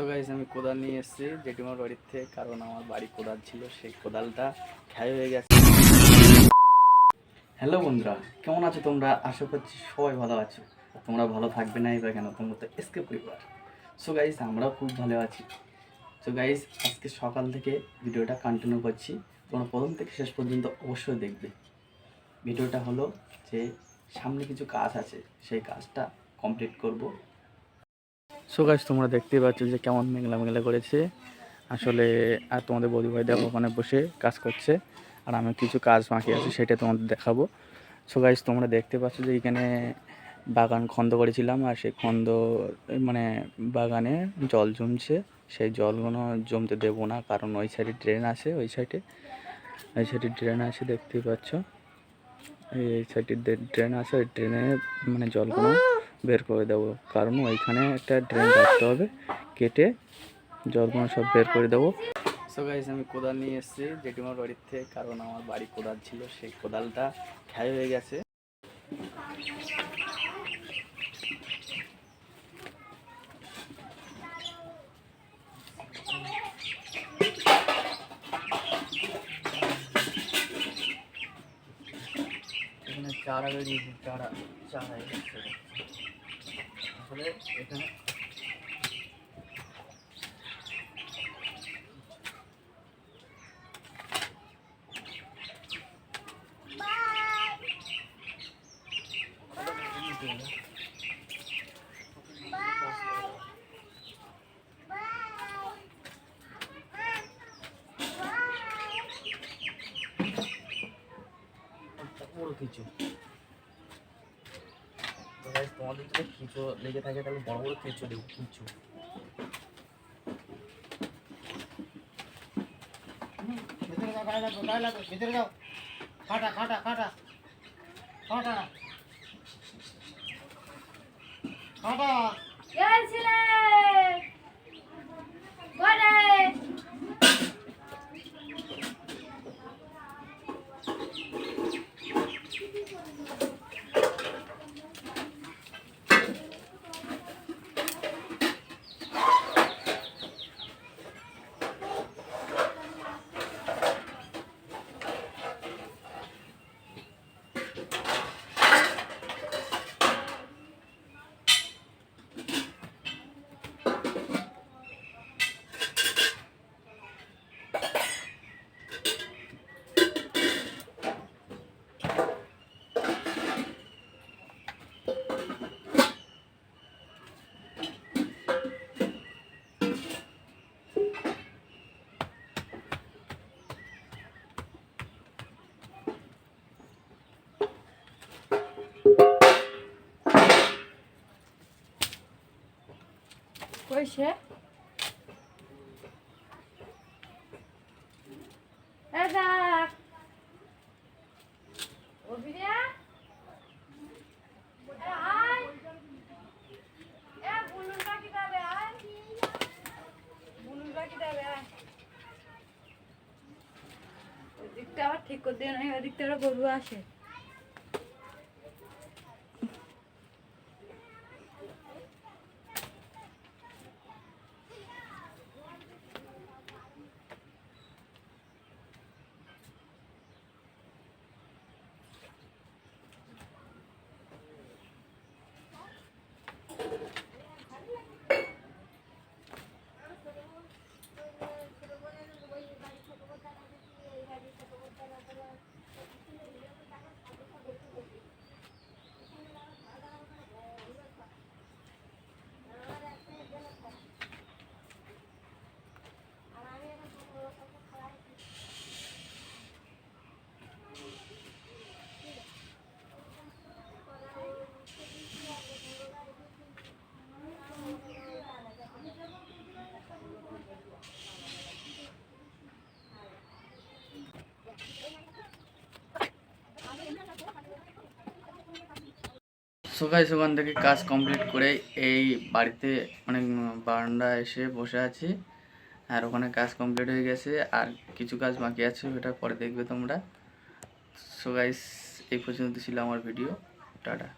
So guys আমি কোদাল নিয়ে এসেছি, জেঠিমার বাড়ির থেকে, কারণ আমার বাড়ি কোদাল ছিল, সেই কোদালটা ক্ষয় হয়ে গেছে। হ্যালো বন্ধুরা, কেমন আছো তোমরা? আশা করছি সবাই ভালো আছো। তোমরা ভালো থাকবে না বা কেন? তোমরা তো এসকে পরিবার। সো গাইজ আমরাও খুব ভালো আছি। সো গাইজ আজকে সকাল থেকে ভিডিওটা কন্টিনিউ করছি। তোমরা প্রথম থেকে শেষ পর্যন্ত অবশ্যই দেখবে। ভিডিওটা হলো যে সামনে কিছু কাজ আছে, সেই কাজটা কমপ্লিট করব। সো গাছ তোমরা দেখতেই পাচ্ছ যে কেমন মেঘলা মেঘলা করেছে। আসলে, আর তোমাদের বৌদি ভাই দেখো ওখানে বসে কাজ করছে, আর আমি কিছু কাজ বাকি আছে সেটা তোমাদের দেখাবো। সো গাইজ তোমরা দেখতে পাচ্ছ যে এখানে বাগান খন্দ করেছিলাম, আর সেই খন্দ মানে বাগানে জল জমছে। সেই জলগুলো জমতে দেবো না, কারণ ওই সাইডে ড্রেন আছে, ওই সাইডে ওই সাইডে ড্রেন আছে, দেখতেই পাচ্ছ। এই সাইডে ড্রেন আছে, ওই ড্রেনে মানে জলগুলো বের করে দেবো। কারণ ওইখানে একটা ড্রেন রাখতে হবে, কেটে জলগুলো সব বের করে দেবো। সো গাইজ আমি কোদাল নিয়ে এসেছি, জেঠিমার বাড়ির থেকে, কারণ আমার বাড়ি কোদাল ছিল, সেই কোদালটা ক্ষয় হয়ে গেছে এখানে চারা বেরিয়েছে চারা চারা আসলে এখানে বড় কিছু। তোমাদের যদি কিছু লেগে থাকে তাহলে বড় বড় কিছু দেবো কিছু। ভিতরে যাও গায়ে লাগো গায়ে লাগো ভিতরে যাও। কাটা কাটা কাটা কাটা গেছিলে ওদিকটা আবার ঠিক করে দিয়ে ওদিকটা আবার গরু আসে। সকাল সকাল থেকে কাজ কমপ্লিট করে এই বাড়িতে অনেক বারান্দা এসে বসে আছি। আর ওখানে কাজ কমপ্লিট হয়ে গেছে। আর কিছু কাজ বাকি আছে, ওটা পরে দেখবে তোমরা। সো গাইস এই পর্যন্ত ছিল আমার ভিডিও টাটা।